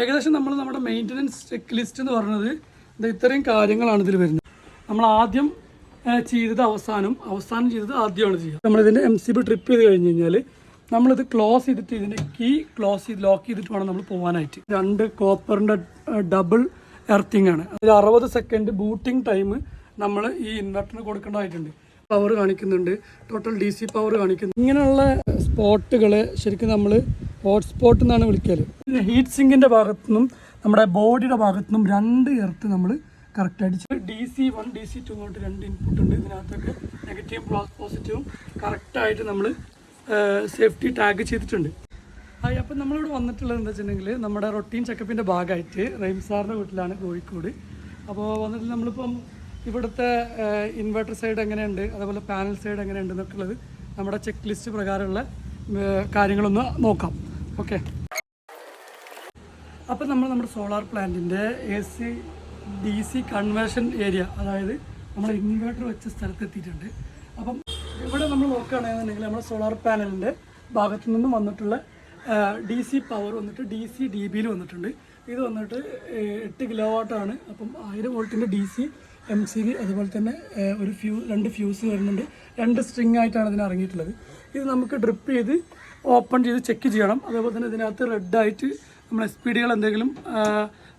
ഏകദേശം നമ്മൾ നമ്മുടെ മെയിന്റനൻസ് ചെക്ക് ലിസ്റ്റ് എന്ന് പറയുന്നത് ഇത് ഇത്രയും കാര്യങ്ങളാണ് ഇതിൽ വരുന്നത്. നമ്മൾ ആദ്യം ചെയ്തത് അവസാനം അവസാനം ചെയ്തത് ആദ്യമാണ് ചെയ്യുക. നമ്മളിതിന്റെ എം സി ബി ട്രിപ്പ് ചെയ്ത് കഴിഞ്ഞ് കഴിഞ്ഞാൽ നമ്മളിത് ക്ലോസ് ചെയ്തിട്ട് ഇതിന്റെ കീ ക്ലോസ് ചെയ്ത് ലോക്ക് ചെയ്തിട്ട് വേണം നമ്മൾ പോകാനായിട്ട് രണ്ട് കോപ്പറിന്റെ ഡബിൾ എർത്തിങ് ആണ്. അതിൽ അറുപത് സെക്കൻഡ് ബൂട്ടിംഗ് ടൈം നമ്മൾ ഈ ഇൻവെർട്ടറിന് കൊടുക്കേണ്ടതായിട്ടുണ്ട്. പവർ കാണിക്കുന്നുണ്ട്. ടോട്ടൽ ഡി സി പവർ കാണിക്കുന്നു ഇങ്ങനെയുള്ള സ്പോട്ടുകൾ ശരിക്കും നമ്മൾ ഹോട്ട്സ്പോട്ട് എന്നാണ് വിളിക്കൽ. ഹീറ്റ് സിങ്കിന്റെ ഭാഗത്തു നിന്നും നമ്മുടെ ബോഡിയുടെ ഭാഗത്തു നിന്നും രണ്ട് എർത്ത് നമ്മൾ കറക്റ്റ് അടിച്ച് D C one D C two തൊട്ട് രണ്ട് ഇൻപുട്ട് ഉണ്ട്. ഇതിനകത്തൊക്കെ നെഗറ്റീവും പോസിറ്റീവും കറക്റ്റായിട്ട് നമ്മൾ സേഫ്റ്റി ടാഗ് ചെയ്തിട്ടുണ്ട്. ഹായ് അപ്പം നമ്മളിവിടെ വന്നിട്ടുള്ളത് എന്താ വെച്ചിട്ടുണ്ടെങ്കിൽ നമ്മുടെ റൊട്ടീൻ ചെക്കപ്പിന്റെ ഭാഗമായിട്ട് റഹീം സാറിന്റെ വീട്ടിലാണ് കോഴിക്കോട്. അപ്പോൾ വന്നിട്ട് നമ്മളിപ്പം ഇവിടുത്തെ ഇൻവെർട്ടർ സൈഡ് എങ്ങനെയുണ്ട്? അതേപോലെ പാനൽ സൈഡ് എങ്ങനെയുണ്ട്? എന്നൊക്കെ ഉള്ളത് നമ്മുടെ ചെക്ക് ലിസ്റ്റ് പ്രകാരമുള്ള കാര്യങ്ങളൊന്ന് നോക്കാം. ഓക്കെ. അപ്പം നമ്മൾ നമ്മുടെ സോളാർ പ്ലാന്റിന്റെ A C D C conversion area അതായത് നമ്മൾ ഇൻവേർട്ടർ വെച്ച സ്ഥലത്ത് എത്തിയിട്ടുണ്ട് അപ്പം ഇവിടെ നമ്മൾ നോക്കുകയാണെന്നുണ്ടെങ്കിൽ നമ്മുടെ സോളാർ പാനലിന്റെ ഭാഗത്തു നിന്നും വന്നിട്ടുള്ള ഡി സി പവർ വന്നിട്ട് ഡി സി ഡി ബിയിൽ വന്നിട്ടുണ്ട്. ഇത് വന്നിട്ട് എട്ട് കിലോ വാട്ടാണ് അപ്പം ആയിരം വോൾട്ടിന്റെ D C M C B അതുപോലെ തന്നെ ഒരു ഫ്യൂ രണ്ട് ഫ്യൂസ് വരുന്നുണ്ട്. രണ്ട് സ്ട്രിങ് ആയിട്ടാണ് ഇതിന് ഇറങ്ങിയിട്ടുള്ളത്. ഇത് നമുക്ക് ഡ്രിപ്പ് ചെയ്ത് ഓപ്പൺ ചെയ്ത് ചെക്ക് ചെയ്യണം. അതേപോലെ തന്നെ ഇതിനകത്ത് റെഡായിട്ട് നമ്മൾ എസ് പി ഡികൾ എന്തെങ്കിലും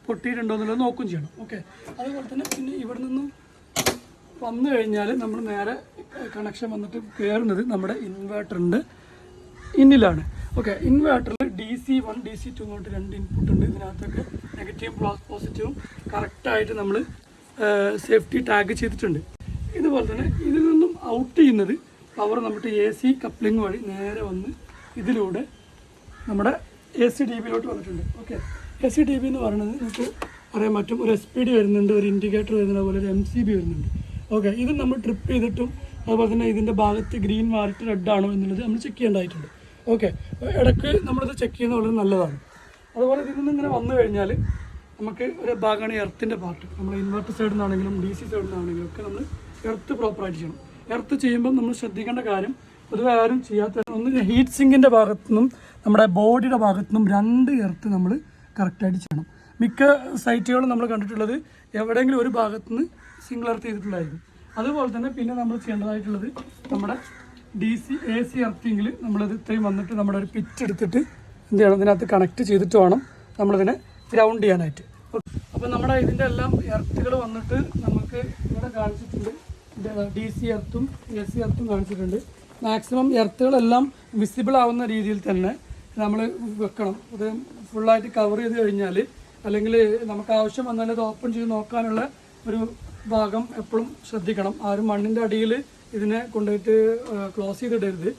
പൊട്ടിയിട്ടുണ്ടോ എന്നുള്ളത് നോക്കുകയും ചെയ്യണം. ഓക്കെ അതേപോലെ തന്നെ പിന്നെ ഇവിടെ നിന്നും വന്നു കഴിഞ്ഞാൽ നമ്മൾ നേരെ കണക്ഷൻ വന്നിട്ട് കയറുന്നത് നമ്മുടെ ഇൻവേർട്ടറിന്റെ ഇന്നിലാണ് okay ഇൻവേർട്ടറിൽ D C one D C two തൊട്ട് രണ്ട് ഇൻപുട്ട് ഉണ്ട്. ഇതിനകത്തൊക്കെ നെഗറ്റീവ് പ്ലസ് പോസിറ്റീവും കറക്റ്റായിട്ട് നമ്മൾ സേഫ്റ്റി ടാഗ് ചെയ്തിട്ടുണ്ട്. ഇതുപോലെ തന്നെ ഇതിൽ നിന്നും ഔട്ട് ചെയ്യുന്നത് പവർ നമ്മുടെ എ സി കപ്ലിംഗ് വഴി നേരെ വന്ന് ഇതിലൂടെ നമ്മുടെ എ സി ടി വിയിലോട്ട് വന്നിട്ടുണ്ട്. Okay. A C T V എന്ന് പറയുന്നത് നമുക്ക് പറയാൻ പറ്റും. ഒരു എസ് പി ഡി വരുന്നുണ്ട് ഒരു ഇൻഡിക്കേറ്റർ വരുന്നുണ്ട് അതുപോലെ ഒരു എം സി ബി വരുന്നുണ്ട്. ഓക്കെ. ഇത് നമ്മൾ ട്രിപ്പ് ചെയ്തിട്ടും അതുപോലെ തന്നെ ഇതിന്റെ ഭാഗത്ത് ഗ്രീൻ മാർക്ക് റെഡ് ആണോ എന്നുള്ളത് നമ്മൾ ചെക്ക് ചെയ്യേണ്ടതായിട്ടുണ്ട്. ഓക്കെ. ഇടയ്ക്ക് നമ്മളിത് ചെക്ക് ചെയ്യുന്നത് വളരെ നല്ലതാണ്. അതുപോലെ ഇതിൽ നിന്ന് ഇങ്ങനെ വന്നു കഴിഞ്ഞാൽ നമുക്ക് ഒരു ഭാഗമാണ് എർത്തിന്റെ പാർട്ട്. നമ്മൾ ഇൻവെർട്ടർ സൈഡിൽ നിന്നാണെങ്കിലും ഡി സി സൈഡിൽ നിന്നാണെങ്കിലും ഒക്കെ നമ്മൾ എർത്ത് പ്രോപ്പറായിട്ട് ചെയ്യണം. എർത്ത് ചെയ്യുമ്പോൾ നമ്മൾ ശ്രദ്ധിക്കേണ്ട കാര്യം പൊതുവെ ആരും ചെയ്യാത്ത ഒന്ന് ഹീറ്റ് സിങ്കിന്റെ ഭാഗത്തു നിന്നും നമ്മുടെ ബോഡിയുടെ ഭാഗത്തു നിന്നും രണ്ട് എർത്ത് നമ്മൾ കറക്റ്റായിട്ട് ചെയ്യണം. മിക്ക സൈറ്റുകളും നമ്മൾ കണ്ടിട്ടുള്ളത് എവിടെയെങ്കിലും ഒരു ഭാഗത്തു നിന്ന് സിംഗിൾ എർത്ത് ചെയ്തിട്ടുള്ളതായിരിക്കും. അതുപോലെ തന്നെ പിന്നെ നമ്മൾ ചെയ്യേണ്ടതായിട്ടുള്ളത് നമ്മുടെ ഡി സി എ സി എർത്തിങ്ങിൽ നമ്മളത് ഇത്രയും വന്നിട്ട് നമ്മുടെ ഒരു പിച്ച് എടുത്തിട്ട് എന്ത് ചെയ്യണം ഇതിനകത്ത് കണക്ട് ചെയ്തിട്ട് വേണം നമ്മളിതിനെ ഗ്രൗണ്ട് ചെയ്യാനായിട്ട്. അപ്പോൾ നമ്മുടെ ഇതിന്റെ എല്ലാം എർത്തുകൾ വന്നിട്ട് നമുക്ക് ഇവിടെ കാണിച്ചിട്ടുണ്ട്. ഡി സി എർത്തും എ സി എർത്തും കാണിച്ചിട്ടുണ്ട്. മാക്സിമം എർത്തുകളെല്ലാം വിസിബിൾ ആവുന്ന രീതിയിൽ തന്നെ നമ്മൾ വെക്കണം. അത് ഫുള്ളായിട്ട് കവർ ചെയ്ത് കഴിഞ്ഞാൽ അല്ലെങ്കിൽ നമുക്ക് ആവശ്യം വന്നാൽ അത് ഓപ്പൺ ചെയ്ത് നോക്കാനുള്ള ഒരു ഭാഗം എപ്പോഴും ശ്രദ്ധിക്കണം. ആരും മണ്ണിന്റെ അടിയിൽ ഇതിനെ കൊണ്ടുപോയിട്ട് ക്ലോസ് ചെയ്തിടരുത്.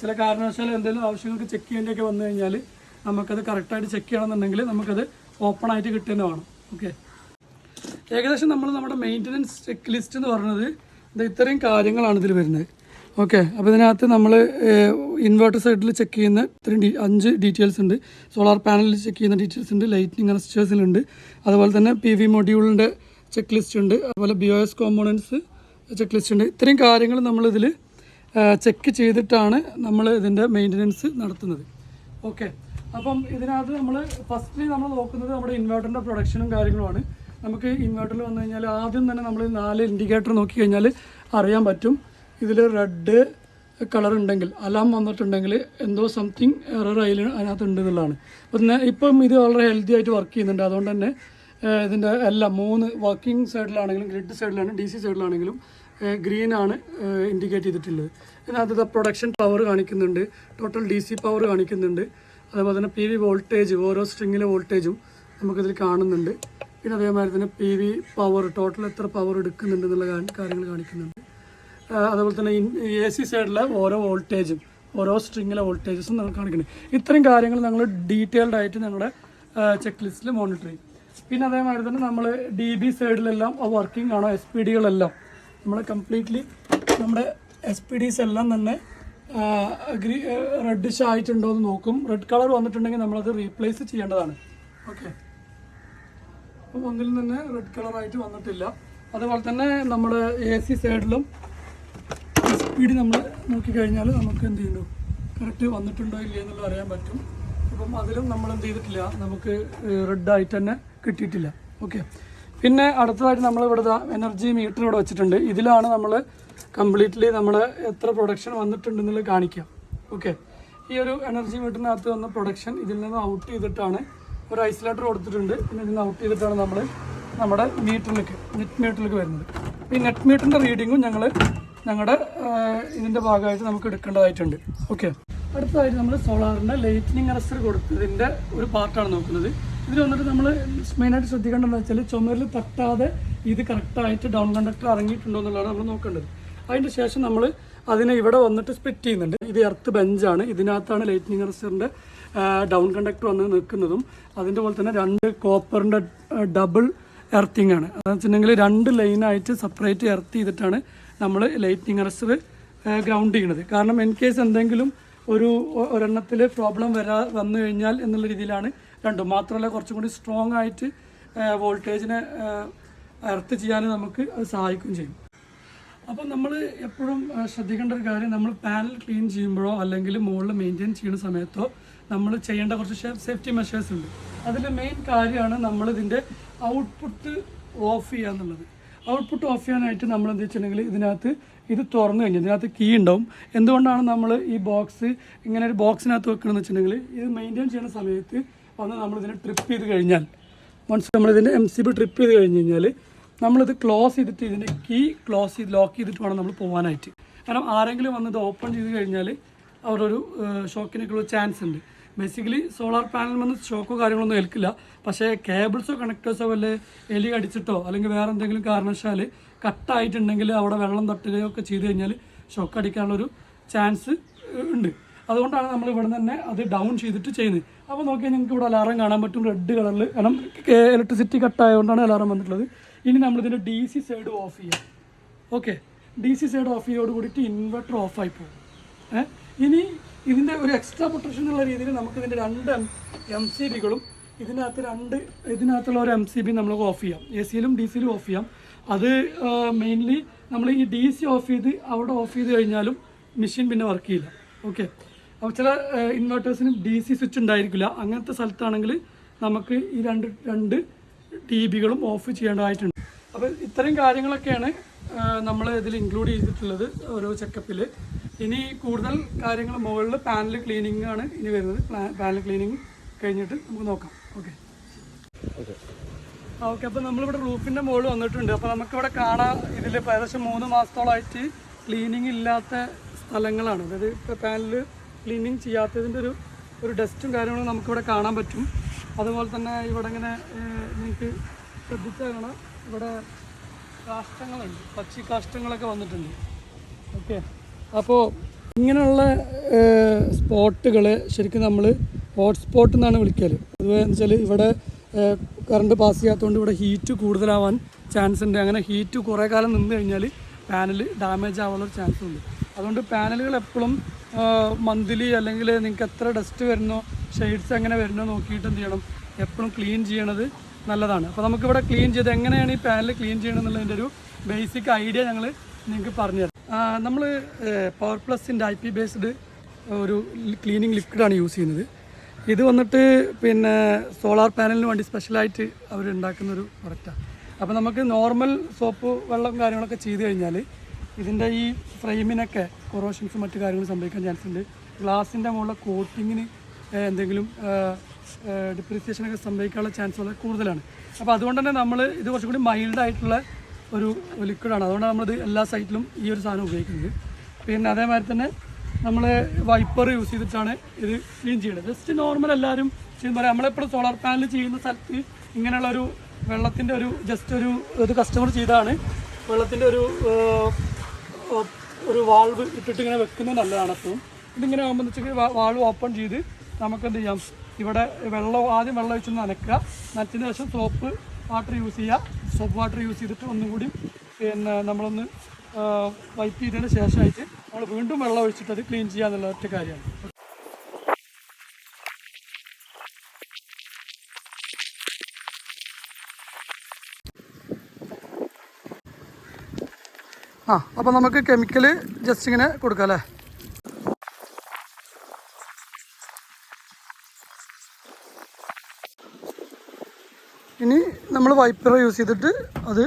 ചില കാരണവശാൽ എന്തെങ്കിലും ആവശ്യങ്ങൾക്ക് ചെക്ക് ചെയ്യേണ്ടിയൊക്കെ വന്നു കഴിഞ്ഞാൽ നമുക്കത് കറക്റ്റായിട്ട് ചെക്ക് ചെയ്യണമെന്നുണ്ടെങ്കിൽ നമുക്കത് ഓപ്പൺ ആയിട്ട് കിട്ടുന്നതാണ്. ഓക്കെ ഏകദേശം നമ്മൾ നമ്മുടെ മെയിന്റനൻസ് ചെക്ക് ലിസ്റ്റ് എന്ന് പറയുന്നത് ഇത് ഇത്രയും കാര്യങ്ങളാണ് ഇതിൽ വരുന്നത്. ഓക്കെ അപ്പോൾ ഇതിനകത്ത് നമ്മൾ ഇൻവേർട്ടർ സൈഡിൽ ചെക്ക് ചെയ്യുന്ന ഇത്രയും ഡീ അഞ്ച് ഡീറ്റെയിൽസ് ഉണ്ട്. സോളാർ പാനലിൽ ചെക്ക് ചെയ്യുന്ന ഡീറ്റെയിൽസ് ഉണ്ട്. ലൈറ്റിനിങ് അറസ്റ്റേഴ്സിലുണ്ട് അതുപോലെ തന്നെ പി വി മൊഡ്യൂളിന്റെ ചെക്ക് ലിസ്റ്റ് ഉണ്ട്. അതുപോലെ B O S components check list ഉണ്ട്. ഇത്രയും കാര്യങ്ങൾ നമ്മളിതിൽ ചെക്ക് ചെയ്തിട്ടാണ് നമ്മൾ ഇതിന്റെ മെയിന്റനൻസ് നടത്തുന്നത്. ഓക്കെ അപ്പം ഇതിനകത്ത് നമ്മൾ ഫസ്റ്റ്ലി നമ്മൾ നോക്കുന്നത് നമ്മുടെ ഇൻവേർട്ടറിന്റെ പ്രൊഡക്ഷനും കാര്യങ്ങളുമാണ്. നമുക്ക് ഇൻവേർട്ടറിൽ വന്നു കഴിഞ്ഞാൽ ആദ്യം തന്നെ നമ്മൾ നാല് ഇൻഡിക്കേറ്റർ നോക്കി കഴിഞ്ഞാൽ അറിയാൻ പറ്റും. ഇതിൽ റെഡ് കളർ ഉണ്ടെങ്കിൽ അലാം വന്നിട്ടുണ്ടെങ്കിൽ എന്തോ സംതിങ് എറർ അതിൽ അതിനകത്ത് ഉണ്ട് എന്നുള്ളതാണ്. അപ്പം ഇപ്പം ഇത് വളരെ ഹെൽത്തി ആയിട്ട് വർക്ക് ചെയ്യുന്നുണ്ട്. അതുകൊണ്ട് തന്നെ ഇതിന്റെ എല്ലാം മൂന്ന് വർക്കിംഗ് സൈഡിലാണെങ്കിലും ഗ്രിഡ് സൈഡിലാണെങ്കിലും ഡി സി സൈഡിലാണെങ്കിലും ഗ്രീൻ ആണ് ഇൻഡിക്കേറ്റ് ചെയ്തിട്ടുള്ളത്. ഇതിനകത്ത് പ്രൊഡക്ഷൻ പവർ കാണിക്കുന്നുണ്ട്. ടോട്ടൽ ഡി സി പവർ കാണിക്കുന്നുണ്ട്. അതുപോലെ തന്നെ പി വി വോൾട്ടേജ് ഓരോ സ്ട്രിങ്ങിലെ വോൾട്ടേജും നമുക്കിതിൽ കാണുന്നുണ്ട്. പിന്നെ അതേമാതിരി തന്നെ പി വി പവർ ടോട്ടൽ എത്ര പവർ എടുക്കുന്നുണ്ട് എന്നുള്ള കാര്യങ്ങൾ കാണിക്കുന്നുണ്ട്. അതുപോലെ തന്നെ എ സി സൈഡിലെ ഓരോ വോൾട്ടേജും ഓരോ സ്ട്രിങ്ങിലെ വോൾട്ടേജസും നമുക്ക് കാണിക്കുന്നുണ്ട്. ഇത്രയും കാര്യങ്ങൾ ഞങ്ങൾ ഡീറ്റെയിൽഡ് ആയിട്ട് ഞങ്ങളുടെ ചെക്ക് ലിസ്റ്റിൽ മോണിറ്റർ ചെയ്യും. പിന്നെ അതേമാതിരി തന്നെ നമ്മൾ ഡി ബി സൈഡിലെല്ലാം വർക്കിംഗ് ആണോ എസ് പി ഡികളെല്ലാം നമ്മൾ കംപ്ലീറ്റ്ലി നമ്മുടെ എസ് പി ഡീസ് എല്ലാം തന്നെ ഗ്രീ റെഡിഷ് ആയിട്ടുണ്ടോ എന്ന് നോക്കും. റെഡ് കളർ വന്നിട്ടുണ്ടെങ്കിൽ നമ്മളത് റീപ്ലേസ് ചെയ്യേണ്ടതാണ്. ഓക്കെ അപ്പം ഒന്നിൽ തന്നെ റെഡ് കളറായിട്ട് വന്നിട്ടില്ല. അതുപോലെ തന്നെ നമ്മുടെ എ സി സൈഡിലും സ്പീഡ് നമ്മൾ നോക്കിക്കഴിഞ്ഞാൽ നമുക്ക് എന്ത് ചെയ്യുന്നു? കറക്റ്റ് വന്നിട്ടുണ്ടോ ഇല്ലേ എന്നുള്ളത് അറിയാൻ പറ്റും. അപ്പോൾ അപ്പം അതിലും നമ്മൾ എന്ത് ചെയ്തിട്ടില്ല? നമുക്ക് റെഡ് ആയിട്ട് തന്നെ കിട്ടിയിട്ടില്ല. ഓക്കെ പിന്നെ അടുത്തതായിട്ട് നമ്മൾ ഇവിടെ എനർജി മീറ്റർ ഇവിടെ വെച്ചിട്ടുണ്ട്. ഇതിലാണ് നമ്മൾ കംപ്ലീറ്റ്ലി നമ്മൾ എത്ര പ്രൊഡക്ഷൻ വന്നിട്ടുണ്ടെന്നുള്ളത് കാണിക്കാം ഓക്കെ ഈ ഒരു എനർജി മീറ്ററിനകത്ത് വന്ന പ്രൊഡക്ഷൻ ഇതിൽ നിന്ന് ഔട്ട് ചെയ്തിട്ടാണ് ഒരു ഐസൊലേറ്റർ കൊടുത്തിട്ടുണ്ട്. പിന്നെ ഇതിന് ഔട്ട് ചെയ്തിട്ടാണ് നമ്മൾ നമ്മുടെ മീറ്ററിലേക്ക് നെറ്റ് മീറ്ററിലേക്ക് വരുന്നത്. ഈ നെറ്റ് മീറ്ററിന്റെ റീഡിങ്ങും ഞങ്ങൾ ഞങ്ങളുടെ ഇതിന്റെ ഭാഗമായിട്ട് നമുക്ക് എടുക്കേണ്ടതായിട്ടുണ്ട്. ഓക്കെ അടുത്തതായിട്ട് നമ്മൾ സോളാറിന്റെ ലൈറ്റനിങ് അറസ്റ്റർ കൊടുത്തതിന്റെ ഒരു പാർട്ടാണ് നോക്കുന്നത്. ഇതിൽ വന്നിട്ട് നമ്മൾ മെയിനായിട്ട് ശ്രദ്ധിക്കേണ്ടതെന്ന് വെച്ചാൽ ചുമരിൽ തട്ടാതെ ഇത് കറക്റ്റായിട്ട് ഡൗൺ കണ്ടക്ടർ ഇറങ്ങിയിട്ടുണ്ടോ എന്നുള്ളതാണ് നമ്മൾ നോക്കേണ്ടത്. അതിന്റെ ശേഷം നമ്മൾ അതിനെ ഇവിടെ വന്നിട്ട് സ്പ്ലിറ്റ് ചെയ്യുന്നുണ്ട്. ഇത് എർത്ത് ബെഞ്ചാണ് ഇതിനകത്താണ് ലൈറ്റനിങ് അറസ്റ്ററിന്റെ ഡൗൺ കണ്ടക്ടർ വന്ന് നിൽക്കുന്നതും അതിന്റെ പോലെ തന്നെ രണ്ട് കോപ്പറിന്റെ ഡബിൾ എർത്തിങ് ആണ്. അതെന്ന് വെച്ചിട്ടുണ്ടെങ്കിൽ രണ്ട് ലൈനായിട്ട് സെപ്പറേറ്റ് എർത്ത് ചെയ്തിട്ടാണ് നമ്മൾ ലൈറ്റിംഗ് അറസ്റ്റർ ഗ്രൗണ്ട് ചെയ്യണത്. കാരണം ഇൻ കേസ് എന്തെങ്കിലും ഒരു ഒരെണ്ണത്തിൽ പ്രോബ്ലം വരാ വന്നു കഴിഞ്ഞാൽ എന്നുള്ള രീതിയിലാണ് രണ്ടും. മാത്രമല്ല കുറച്ചും കൂടി സ്ട്രോങ് ആയിട്ട് വോൾട്ടേജിനെ എർത്ത് ചെയ്യാൻ നമുക്ക് അത് സഹായിക്കുകയും ചെയ്യും. അപ്പം നമ്മൾ എപ്പോഴും ശ്രദ്ധിക്കേണ്ട ഒരു കാര്യം നമ്മൾ പാനൽ ക്ലീൻ ചെയ്യുമ്പോഴോ അല്ലെങ്കിൽ മുകളിൽ മെയിന്റെയിൻ ചെയ്യുന്ന സമയത്തോ നമ്മൾ ചെയ്യേണ്ട കുറച്ച് സേഫ്റ്റി മെഷേഴ്സ് ഉണ്ട്. അതിൽ മെയിൻ കാര്യമാണ് നമ്മൾ ഇതിന്റെ ഔട്ട്പുട്ട് ഓഫ് ചെയ്യുക എന്നുള്ളത് ഔട്ട്പുട്ട് ഓഫ് ചെയ്യാനായിട്ട് നമ്മൾ എന്താ വെച്ചിട്ടുണ്ടെങ്കിൽ ഇതിനകത്ത് ഇത് തുറന്നു കഴിഞ്ഞാൽ ഇതിനകത്ത് കീ ഉണ്ടാവും. എന്തുകൊണ്ടാണ് നമ്മൾ ഈ ബോക്സ് ഇങ്ങനെ ഒരു ബോക്സിനകത്ത് വെക്കണമെന്ന് വെച്ചിട്ടുണ്ടെങ്കിൽ ഇത് മെയിന്റെയിൻ ചെയ്യുന്ന സമയത്ത് വന്ന് നമ്മളിതിനെ ട്രിപ്പ് ചെയ്ത് കഴിഞ്ഞാൽ വൺസ് നമ്മളിതിന്റെ എം സി ബി ട്രിപ്പ് ചെയ്ത് കഴിഞ്ഞ് കഴിഞ്ഞാൽ നമ്മളിത് ക്ലോസ് ചെയ്തിട്ട് ഇതിന്റെ കീ ക്ലോസ് ചെയ്ത് ലോക്ക് ചെയ്തിട്ട് വേണം നമ്മൾ പോകാനായിട്ട് കാരണം ആരെങ്കിലും വന്നത് ഓപ്പൺ ചെയ്ത് കഴിഞ്ഞാൽ അവരൊരു ഷോക്കിനൊക്കെയുള്ള ചാൻസ് ഉണ്ട്. ബേസിക്കലി സോളാർ പാനൽ വന്ന് ഷോക്കോ കാര്യങ്ങളൊന്നും ഏൽക്കില്ല. പക്ഷേ കേബിൾസോ കണക്ടേഴ്സോ വല്ല എലി അടിച്ചിട്ടോ അല്ലെങ്കിൽ വേറെ എന്തെങ്കിലും കാരണവശാൽ കട്ടായിട്ടുണ്ടെങ്കിൽ അവിടെ വെള്ളം തട്ടുകയോ ഒക്കെ ചെയ്ത് കഴിഞ്ഞാൽ ഷോക്ക് അടിക്കാനുള്ളൊരു ചാൻസ് ഉണ്ട്. അതുകൊണ്ടാണ് നമ്മൾ ഇവിടെ തന്നെ അത് ഡൗൺ ചെയ്തിട്ട് ചെയ്യുന്നത്. അപ്പോൾ നോക്കിയാൽ ഞങ്ങൾക്ക് ഇവിടെ അലാറം കാണാൻ പറ്റും. റെഡ് കളറിൽ കാരണം ഇലക്ട്രിസിറ്റി കട്ടായതുകൊണ്ടാണ് അലാറം വന്നിട്ടുള്ളത്. ഇനി നമ്മളിതിന്റെ ഡി സി സൈഡ് ഓഫ് ചെയ്യാം. Okay D C side off ചെയ്തോട് കൂടിയിട്ട് ഇൻവെർട്ടർ ഓഫായി പോകും? ഇനി ഇതിന്റെ ഒരു എക്സ്ട്രാ പ്രൊട്ടക്ഷൻ ഉള്ള രീതിയിൽ നമുക്ക് ഇതിന്റെ രണ്ട് എം സി ബികളും ഇതിനകത്ത് രണ്ട് ഇതിനകത്തുള്ള ഒരു എം സി ബി നമ്മൾ ഓഫ് ചെയ്യാം. എ സിയിലും ഡി സിയിലും ഓഫ് ചെയ്യാം. അത് മെയിൻലി നമ്മൾ ഈ ഡി സി ഓഫ് ചെയ്ത് അവിടെ ഓഫ് ചെയ്ത് കഴിഞ്ഞാലും മെഷീൻ പിന്നെ വർക്ക് ചെയ്യില്ല. ഓക്കെ അപ്പോൾ ചില ഇൻവേർട്ടേഴ്സിനും ഡി സി സ്വിച്ച് ഉണ്ടായിരിക്കില്ല. അങ്ങനത്തെ സ്ഥലത്താണെങ്കിൽ നമുക്ക് ഈ രണ്ട് രണ്ട് ടി ബികളും ഓഫ് ചെയ്യേണ്ടതായിട്ടുണ്ട്. അപ്പോൾ ഇത്തരം കാര്യങ്ങളൊക്കെയാണ് നമ്മൾ ഇതിൽ ഇൻക്ലൂഡ് ചെയ്തിട്ടുള്ളത് ഓരോ ചെക്കപ്പിൽ ഇനി കൂടുതൽ കാര്യങ്ങൾ മുകളിൽ പാനൽ ക്ലീനിങ് ആണ് ഇനി വരുന്നത്. പാനൽ ക്ലീനിങ് കഴിഞ്ഞിട്ട് നമുക്ക് നോക്കാം. ഓക്കെ ഓക്കെ അപ്പോൾ നമ്മളിവിടെ റൂഫിന്റെ മുകളിൽ വന്നിട്ടുണ്ട്. അപ്പോൾ നമുക്കിവിടെ കാണാം. ഇതിൽ ഏകദേശം മൂന്ന് മാസത്തോളമായിട്ട് ക്ലീനിങ് ഇല്ലാത്ത സ്ഥലങ്ങളാണ്. അതായത് ഇപ്പോൾ പാനൽ ക്ലീനിങ് ചെയ്യാത്തതിന്റെ ഒരു ഒരു ഡസ്റ്റും കാര്യങ്ങളും നമുക്കിവിടെ കാണാൻ പറ്റും. അതുപോലെ തന്നെ ഇവിടെ ഇങ്ങനെ നിങ്ങൾക്ക് ശ്രദ്ധിച്ചാൽ കാണാം. ഇവിടെ കാഷ്ടങ്ങളുണ്ട് പക്ഷി കാഷ്ടങ്ങളൊക്കെ വന്നിട്ടുണ്ട്. ഓക്കെ അപ്പോൾ ഇങ്ങനെയുള്ള സ്പോട്ടുകൾ ശരിക്കും നമ്മൾ ഹോട്ട്സ്പോട്ട് എന്നാണ് വിളിക്കൽ അതുപോലെ വെച്ചാൽ ഇവിടെ കറണ്ട് പാസ് ചെയ്യാത്തതുകൊണ്ട് ഇവിടെ ഹീറ്റ് കൂടുതലാവാൻ ചാൻസ് ഉണ്ട് അങ്ങനെ ഹീറ്റ് കുറേ കാലം നിന്ന് കഴിഞ്ഞാൽ പാനൽ ഡാമേജ് ആവാനുള്ള ചാൻസ് ഉണ്ട്. അതുകൊണ്ട് പാനലുകൾ എപ്പോഴും മന്ത്ലി അല്ലെങ്കിൽ നിങ്ങൾക്ക് എത്ര ഡസ്റ്റ് വരുന്നോ ഷെയ്ഡ്സ് എങ്ങനെ വരുന്നോ നോക്കിയിട്ട് എന്ത് ചെയ്യണം. എപ്പോഴും ക്ലീൻ ചെയ്യണത് നല്ലതാണ്. അപ്പോൾ നമുക്കിവിടെ ക്ലീൻ ചെയ്ത് എങ്ങനെയാണ് ഈ പാനൽ ക്ലീൻ ചെയ്യണം എന്നുള്ളതിന്റെ ഒരു ബേസിക് ഐഡിയ ഞങ്ങൾ നിങ്ങൾക്ക് പറഞ്ഞു നമ്മൾ പവർ പ്ലസിന്റെ ഐ പി ബേസ്ഡ് ഒരു ക്ലീനിങ് ലിക്വിഡാണ് യൂസ് ചെയ്യുന്നത്. ഇത് വന്നിട്ട് പിന്നെ സോളാർ പാനലിന് വേണ്ടി സ്പെഷ്യലായിട്ട് അവർ ഉണ്ടാക്കുന്ന ഒരു പ്രൊഡക്റ്റാണ് അപ്പോൾ നമുക്ക് നോർമൽ സോപ്പ് വെള്ളം കാര്യങ്ങളൊക്കെ ചെയ്ത് കഴിഞ്ഞാൽ ഇതിന്റെ ഈ ഫ്രെയിമിനൊക്കെ കൊറോഷൻസും മറ്റു കാര്യങ്ങൾ സംഭവിക്കാൻ ചാൻസ് ഉണ്ട്. ഗ്ലാസിന്റെ മുകളിലെ കോട്ടിങ്ങിന് എന്തെങ്കിലും ഡിപ്രിസിയേഷനൊക്കെ സംഭവിക്കാനുള്ള ചാൻസ് വളരെ കൂടുതലാണ്. അപ്പോൾ അതുകൊണ്ട് തന്നെ നമ്മൾ ഇത് കുറച്ചും കൂടി മൈൽഡ് ആയിട്ടുള്ള ഒരു ലിക്വിഡാണ് അതുകൊണ്ടാണ് നമ്മളിത് എല്ലാ സൈറ്റിലും ഈ ഒരു സാധനം ഉപയോഗിക്കുന്നത്. പിന്നെ അതേമാതിരി തന്നെ നമ്മൾ വൈപ്പർ യൂസ് ചെയ്തിട്ടാണ് ഇത് ക്ലീൻ ചെയ്യുന്നത് ജസ്റ്റ് നോർമൽ എല്ലാവരും ചെയ്യുന്ന പറയാം നമ്മളെപ്പോഴും സോളാർ പാനൽ ചെയ്യുന്ന സ്ഥലത്ത് ഇങ്ങനെയുള്ള ഒരു വെള്ളത്തിന്റെ ഒരു ജസ്റ്റ് ഒരു ഇത് കസ്റ്റമർ ചെയ്താണ്. വെള്ളത്തിന്റെ ഒരു ഒരു വാൾവ് ഇട്ടിട്ട് ഇങ്ങനെ വെക്കുന്നത് നല്ലതാണ് അപ്പം. ഇതിങ്ങനെ ആകുമ്പോൾ വെച്ചാൽ വാൾവ് ഓപ്പൺ ചെയ്ത് നമുക്ക് എന്ത് ചെയ്യാം? ഇവിടെ വെള്ളം ആദ്യം വെള്ളം ഒഴിച്ച് നനക്കുക നനച്ചതിന് ശേഷം സോപ്പ് വാട്ടർ യൂസ് ചെയ്യുക സോപ്പ് വാട്ടർ യൂസ് ചെയ്തിട്ട് ഒന്നും കൂടി പിന്നെ നമ്മളൊന്ന് വൈപ്പ് ചെയ്തതിന് ശേഷമായിട്ട് നമ്മൾ വീണ്ടും വെള്ളം ഒഴിച്ചിട്ട് അത് ക്ലീൻ ചെയ്യുക എന്നുള്ള ഒറ്റ കാര്യമാണ്. ആ അപ്പോൾ നമുക്ക് കെമിക്കൽ ജസ്റ്റ് ഇങ്ങനെ കൊടുക്കാം അല്ലേ ഇനി നമ്മൾ വൈപ്പർ യൂസ് ചെയ്തിട്ട് അത്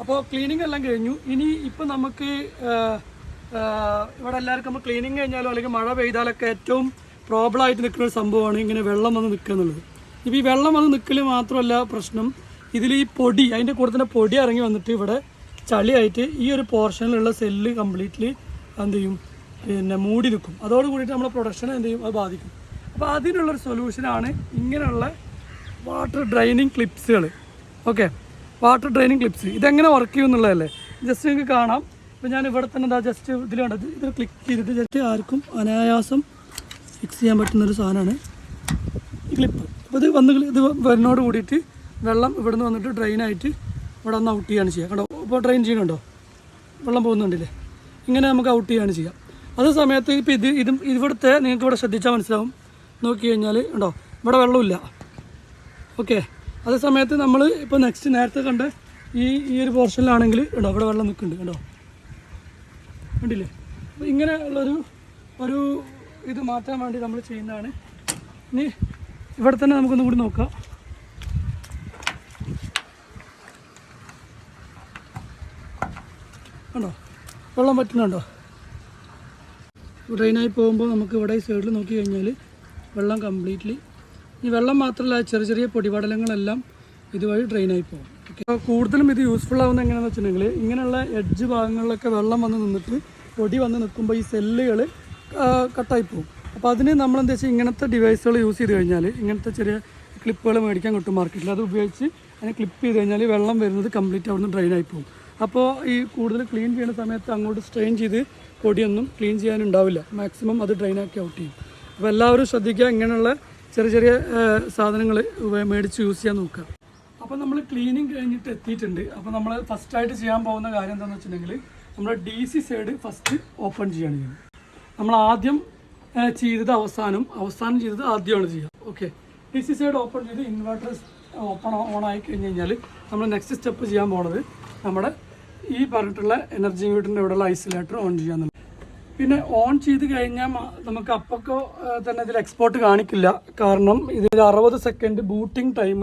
അപ്പോൾ ക്ലീനിങ് എല്ലാം കഴിഞ്ഞു. ഇനി ഇപ്പം നമുക്ക് ഇവിടെ എല്ലാവർക്കും നമ്മൾ ക്ലീനിങ് കഴിഞ്ഞാലോ അല്ലെങ്കിൽ മഴ പെയ്താലൊക്കെ ഏറ്റവും പ്രോബ്ലം ആയിട്ട് നിൽക്കുന്ന ഒരു സംഭവമാണ് ഇങ്ങനെ വെള്ളം വന്ന് നിൽക്കുക എന്നുള്ളത്. ഇപ്പോൾ ഈ വെള്ളം വന്ന് നിൽക്കൽ മാത്രമല്ല പ്രശ്നം. ഇതിൽ ഈ പൊടി അതിന്റെ കൂടെ തന്നെ പൊടി ഇറങ്ങി വന്നിട്ട് ഇവിടെ ചളിയായിട്ട് ഈ ഒരു പോർഷനിലുള്ള സെല്ല് കംപ്ലീറ്റ്ലി എന്ത് ചെയ്യും? പിന്നെ മൂടി നിൽക്കും. അതോട് കൂടിയിട്ട് നമ്മുടെ പ്രൊഡക്ഷൻ എന്ത് ചെയ്യും? അത് ബാധിക്കും. അപ്പോൾ അതിനുള്ളൊരു സൊല്യൂഷനാണ് ഇങ്ങനെയുള്ള വാട്ടർ ഡ്രൈനിങ് ക്ലിപ്സുകൾ ഓക്കെ വാട്ടർ ഡ്രെയിനിങ് ക്ലിപ്സ്. ഇതെങ്ങനെ വർക്ക് ചെയ്യും എന്നുള്ളതല്ലേ. ജസ്റ്റ് നിങ്ങൾക്ക് കാണാം. ഇപ്പോൾ ഞാൻ ഇവിടെ തന്നെ എന്താ ജസ്റ്റ് ഇതിൽ കണ്ടത് ഇത് ക്ലിക്ക് ചെയ്തിട്ട് ജസ്റ്റ് ആർക്കും അനായാസം ഫിക്സ് ചെയ്യാൻ പറ്റുന്നൊരു സാധനമാണ് ക്ലിപ്പ് അപ്പോൾ ഇത് വന്ന് ഇത് വരുന്നതോട് കൂടിയിട്ട് വെള്ളം ഇവിടെ നിന്ന് വന്നിട്ട് ഡ്രെയിനായിട്ട് ഇവിടെ വന്ന് ഔട്ട് ചെയ്യാണ് ചെയ്യുക. കണ്ടോ ഇപ്പോൾ ഡ്രെയിൻ ചെയ്യണുണ്ടോ വെള്ളം പോകുന്നുണ്ടല്ലേ? ഇങ്ങനെ നമുക്ക് ഔട്ട് ചെയ്യാണ് ചെയ്യാം അതേ സമയത്ത് ഇപ്പോൾ ഇത് ഇതും ഇവിടുത്തെ നിങ്ങൾക്ക് ഇവിടെ ശ്രദ്ധിച്ചാൽ മനസ്സിലാവും. നോക്കി കഴിഞ്ഞാൽ ഉണ്ടോ ഇവിടെ വെള്ളമില്ല. ഓക്കെ അതേ സമയത്ത് നമ്മൾ ഇപ്പോൾ നെക്സ്റ്റ് നേരത്തെ കണ്ട ഈ ഈ ഒരു പോർഷനിലാണെങ്കിൽ ഉണ്ടോ അവിടെ വെള്ളം നിൽക്കുന്നുണ്ട് കണ്ടോ? കണ്ടില്ലേ? അപ്പോൾ ഇങ്ങനെ ഉള്ളൊരു ഒരു ഇത് മാറ്റാൻ വേണ്ടി നമ്മൾ ചെയ്യുന്നതാണ്. ഇനി ഇവിടെ തന്നെ നമുക്കൊന്നും കൂടി നോക്കാം. കണ്ടോ? വെള്ളം പറ്റുന്നുണ്ടോ ഡ്രെയിനായി പോകുമ്പോൾ നമുക്ക് ഇവിടെ ഈ സൈഡിൽ നോക്കി കഴിഞ്ഞാൽ വെള്ളം കംപ്ലീറ്റ്ലി ഈ വെള്ളം മാത്രമല്ല ചെറിയ ചെറിയ പൊടിപടലങ്ങളെല്ലാം ഇതുവഴി ഡ്രെയിനായി പോകും. ഓക്കെ കൂടുതലും ഇത് യൂസ്ഫുൾ ആവുന്നത് എങ്ങനെയാണെന്ന് വെച്ചിട്ടുണ്ടെങ്കിൽ ഇങ്ങനെയുള്ള എഡ്ജ് ഭാഗങ്ങളിലൊക്കെ വെള്ളം വന്ന് നിന്നിട്ട് പൊടി വന്ന് നിൽക്കുമ്പോൾ ഈ സെല്ലുകൾ കട്ടായി പോകും. അപ്പോൾ അതിന് നമ്മൾ എന്താ വെച്ചാൽ ഇങ്ങനത്തെ ഡിവൈസുകൾ യൂസ് ചെയ്ത് കഴിഞ്ഞാൽ ഇങ്ങനത്തെ ചെറിയ ക്ലിപ്പുകൾ മേടിക്കാൻ കിട്ടും മാർക്കറ്റിൽ അത് ഉപയോഗിച്ച് അതിനെ ക്ലിപ്പ് ചെയ്ത് കഴിഞ്ഞാൽ വെള്ളം വരുന്നത് കംപ്ലീറ്റ് അവിടുന്ന് ഡ്രെയിനായി പോകും. അപ്പോൾ ഈ കൂടുതൽ ക്ലീൻ ചെയ്യുന്ന സമയത്ത് അങ്ങോട്ട് സ്ട്രെയിൻ ചെയ്ത് പൊടിയൊന്നും ക്ലീൻ ചെയ്യാനുണ്ടാവില്ല. മാക്സിമം അത് ഡ്രെയിനാക്കി ഔട്ട് ചെയ്യും. അപ്പോൾ എല്ലാവരും ശ്രദ്ധിക്കുക ഇങ്ങനെയുള്ള ചെറിയ ചെറിയ സാധനങ്ങൾ മേടിച്ച് യൂസ് ചെയ്യാൻ നോക്കുക. അപ്പോൾ നമ്മൾ ക്ലീനിങ് കഴിഞ്ഞിട്ട് എത്തിയിട്ടുണ്ട്. അപ്പോൾ നമ്മൾ ഫസ്റ്റായിട്ട് ചെയ്യാൻ പോകുന്ന കാര്യം എന്താണെന്ന് വെച്ചിട്ടുണ്ടെങ്കിൽ നമ്മൾ D C side first open ചെയ്യാണ് ചെയ്യുന്നത്. നമ്മൾ ആദ്യം ചെയ്തത് അവസാനം അവസാനം ചെയ്തത് ആദ്യമാണ് ചെയ്യുക. Okay D C side open ചെയ്ത് ഇൻവെർട്ടർ ഓപ്പൺ ഓൺ ആയി കഴിഞ്ഞ് കഴിഞ്ഞാൽ നമ്മൾ നെക്സ്റ്റ് സ്റ്റെപ്പ് ചെയ്യാൻ പോണത് നമ്മുടെ ഈ പറഞ്ഞിട്ടുള്ള എനർജി വീട്ടിന്റെ ഇവിടെയുള്ള ഐസൊലേറ്റർ ഓൺ ചെയ്യാന്നുള്ളത് പിന്നെ ഓൺ ചെയ്ത് കഴിഞ്ഞാൽ നമുക്ക് അപ്പൊക്കെ തന്നെ ഇതിൽ എക്സ്പോർട്ട് കാണിക്കില്ല. കാരണം ഇതിൽ അറുപത് സെക്കൻഡ് ബൂട്ടിംഗ് ടൈം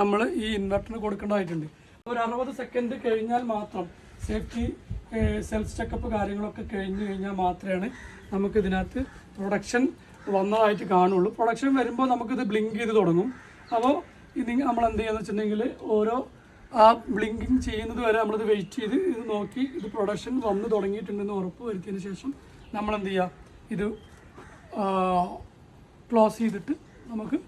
നമ്മൾ ഈ ഇൻവെർട്ടറിന് കൊടുക്കേണ്ടതായിട്ടുണ്ട്. ഒരു അറുപത് സെക്കൻഡ് കഴിഞ്ഞാൽ മാത്രം സേഫ്റ്റി സെൽഫ് ചെക്കപ്പ് കാര്യങ്ങളൊക്കെ കഴിഞ്ഞ് കഴിഞ്ഞാൽ മാത്രമാണ് നമുക്ക് ഇതിനകത്ത് പ്രൊഡക്ഷൻ വന്നതായിട്ട് കാണുള്ളൂ. പ്രൊഡക്ഷൻ വരുമ്പോൾ നമുക്കിത് ബ്ലിങ്ക് ചെയ്ത് തുടങ്ങും. അപ്പോൾ ഇത് നമ്മൾ എന്ത് ചെയ്യുക വെച്ചിട്ടുണ്ടെങ്കിൽ ഓരോ ആ ബ്ലിങ്കിങ് ചെയ്യുന്നത് വരെ നമ്മളിത് വെയിറ്റ് ചെയ്ത് ഇത് നോക്കി ഇത് പ്രൊഡക്ഷൻ വന്ന് തുടങ്ങിയിട്ടുണ്ടെന്ന് ഉറപ്പ് വരുത്തിയതിന് ശേഷം നമ്മൾ എന്ത് ചെയ്യുക ഇത് ക്ലോസ് ചെയ്തിട്ട് നമുക്ക്